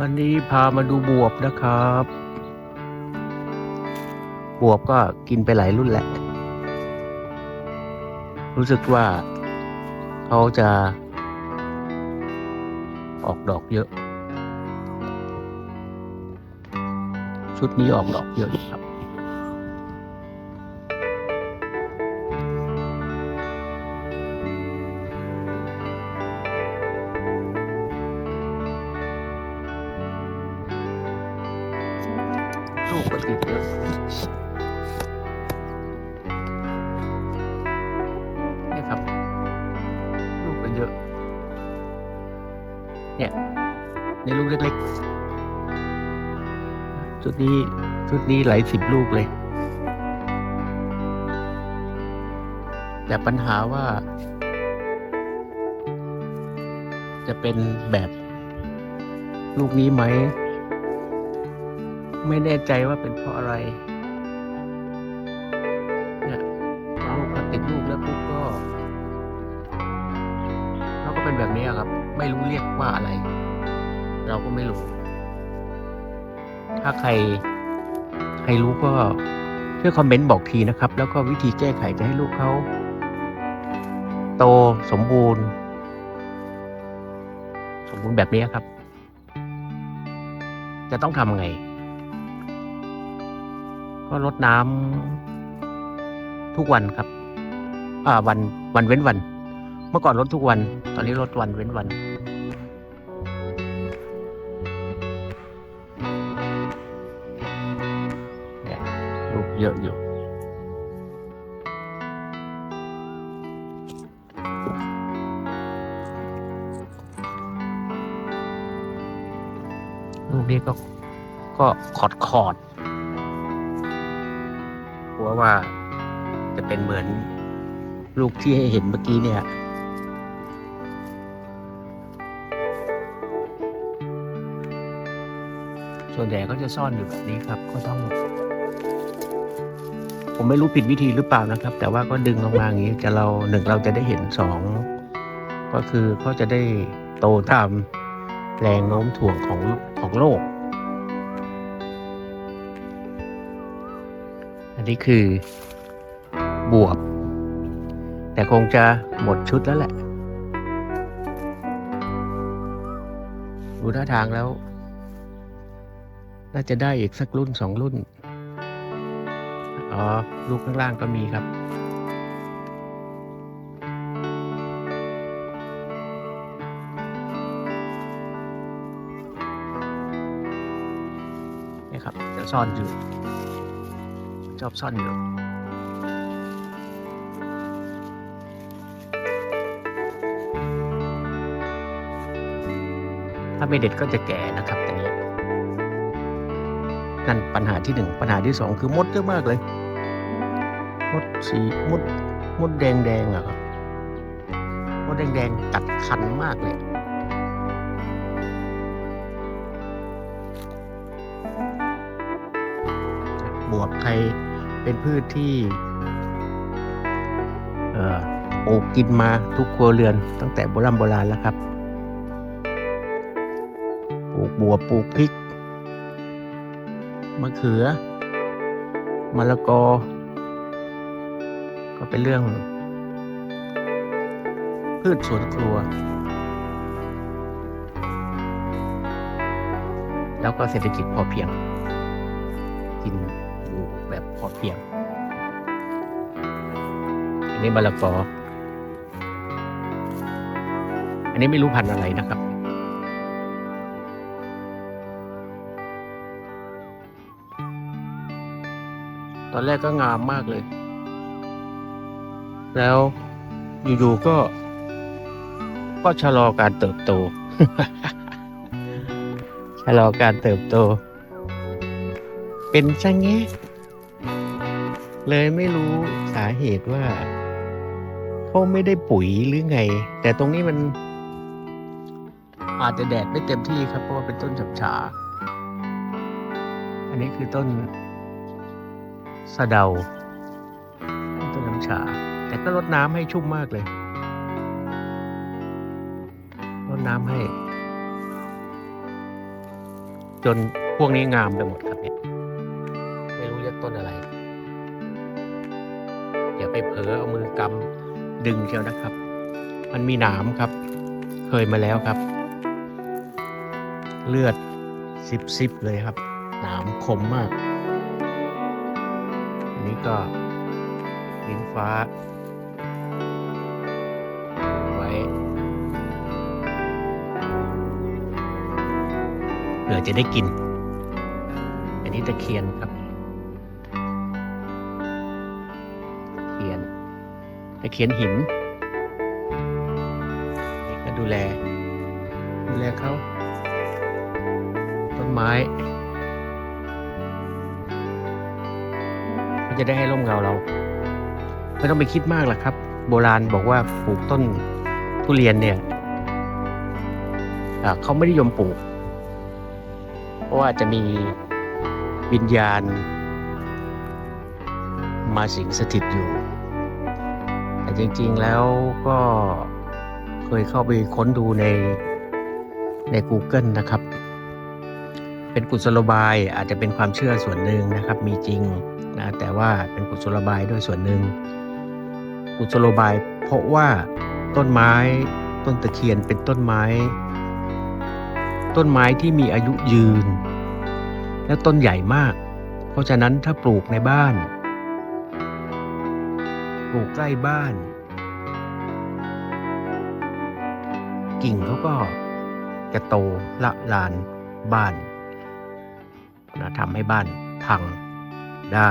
วันนี้พามาดูบวบนะครับ บวบก็กินไปหลายรุ่นแหละ รู้สึกว่าเขาจะ ออกดอกเยอะ ชุดนี้ออกดอกเยอะครับ ลูกก็ติดเยอะนี่ยครับ ลูกก็เยอะ เนี่ย ในลูกเล็กๆ ชุดนี้ ชุดนี้หลายสิบลูกเลย แต่ปัญหาว่า จะเป็นแบบลูกนี้ไหม ไม่แน่ใจว่าเป็นเพราะอะไรเนี่ยลูกพอติดลูกแล้วปุ๊บก็เราก็เป็นแบบนี้ครับ ไม่รู้เรียกว่าอะไร เราก็ไม่รู้ ถ้าใครใครรู้ก็ช่วยคอมเมนต์บอกทีนะครับ แล้วก็วิธีแก้ไขจะให้ลูกเขาโตสมบูรณ์ สมบูรณ์แบบนี้ครับ จะต้องทำไง ก็รดน้ำทุกวันครับ อ่าวันวันเว้นวัน เมื่อก่อนรดทุกวัน ตอนนี้รดวันเว้นวันเนี่ยลูกเยอะอยู่ลูกนี้ก็ก็ขอดขอด ลัวว่าจะเป็นเหมือนลูกที่ให้เห็นเมื่อกี้เนี่ยส่วนใหญ่ก็จะซ่อนอยู่แบบนี้ครับก็ต้อง ผมไม่รู้ผิดวิธีหรือเปล่านะครับ แต่ว่าก็ดึงลงมาอย่างนี้ จะเราหนึ่งเราจะได้เห็นสองก็คือเขาจะได้โตตามแรงโน้มถ่วงของของโลก นนี้คือบวบ แต่คงจะหมดชุดแล้วแหละ ดูท่าทางแล้ว น่าจะได้อีกสักรุ่นสองรุ่น อ๋อ ลูกข้างล่างก็มีครับนี่ครับจะซ่อนอยู่ อบซ่อนอยู่ถ้าไม่เด็ดก็จะแก่นะครับแต่เนี้นั่นปัญหาที่หนึ่งปัญหาที่สองคือมดเยอะมากเลย มดสีมดมดแดงแดงๆอะครับมดแดงแดงๆกัดคันมากเลยบวบไทย เป็นพืชที่เอ่อปลูกกินมาทุกครัวเรือนตั้งแต่โบราณโบราณแล้วครับปลูกบัวปลูกพริกมะเขือมะละกอ ก็เป็นเรื่อง พืชสวนครัว แล้วก็เศรษฐกิจพอเพียงกินู่แบบพอเพียง อันนี้มะละกอ อันนี้ไม่รู้พันธุ์อะไรนะครับ ตอนแรกก็งามมากเลย แล้วอยู่ๆก็ ก็ชะลอการเติบโตชะลอการเติบโต เป็นช่างแงะเลยไม่รู้สาเหตุว่าเขาไม่ได้ปุ๋ยหรือไง แต่ตรงนี้มัน อาจจะแดดไม่เต็มที่ครับ เพราะว่าเป็นต้นฉับฉา อันนี้คือต้นสะเดา ต้นน้ำชาแต่ก็รดน้ำให้ชุ่มมากเลยรดน้ำให้ จนพวกนี้งามไปหมดครับ ต้นอะไร อย่าไปเผลอเอามือกำดึงเชียวนะครับ มันมีหนามครับ เคยมาแล้วครับ เลือดซิบซิบๆเลยครับ หนามคมมาก อันนี้ก็ลิ้นฟ้า ไว้เผื่อจะได้กิน อันนี้ตะเคียนครับ ตะเคียนหินก็ดูแล ดูแลเขาต้นไม้เขาจะได้ให้ร่มเงาเรา ไม่ต้องไปคิดมากหรอกครับ โบราณบอกว่าปลูกต้นทุเรียนเนี่ยเขาไม่ได้ยมปลูก เพราะว่าจะมีวิญญาณมาสิงสถิตอยู่ จริง ๆ แล้วก็เคยเข้าไปค้นดูในใน Google นะครับ เป็นกุศโลบายอาจจะเป็นความเชื่อส่วนหนึ่งนะครับ มีจริงนะแต่ว่าเป็นกุศโลบายด้วยส่วนหนึ่งกุศโลบาย เพราะว่าต้นไม้ต้นตะเคียนเป็นต้นไม้ ต้นไม้ที่มีอายุยืน และต้นใหญ่มาก เพราะฉะนั้นถ้าปลูกในบ้าน ลูกใกล้บ้าน กิ่งเขาก็จะโตละลานบ้านนะทำให้บ้านพังได้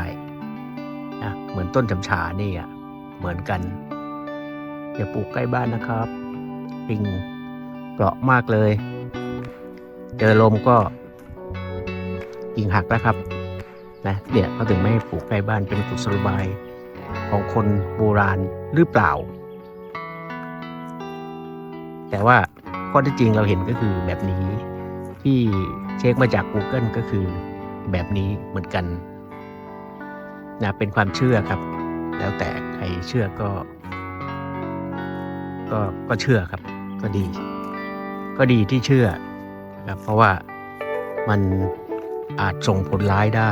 นะเหมือนต้นจำฉานี่อะเหมือนกัน อย่าปลูกใกล้บ้านนะครับปิงเกราะมากเลย เจอลมก็กิ่งหักแล้วครับนะเนี่ยเขาถึงไม่ให้ปลูกใกล้บ้านเป็นกุศโลบาย ของคนโบราณหรือเปล่า แต่ว่าข้อที่จริงเราเห็นก็คือแบบนี้ที่เช็คมาจาก Google ก็คือแบบนี้เหมือนกันนะเป็นความเชื่อครับ แล้วแต่ใครเชื่อก็ ก็ก็เชื่อครับ ก็ดี ก็ดีที่เชื่อนะครับเพราะว่ามันอาจส่งผลร้ายได้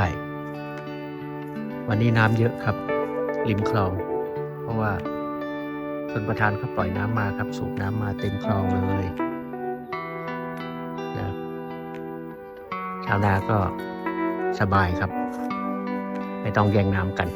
วันนี้น้ำเยอะครับ ริมคลอง เพราะว่าชนประธานเขาปล่อยน้ำมาครับสูบน้ำมาเต็มคลองเลยนะชาวนาก็สบายครับ ไม่ต้องแย่งน้ำกัน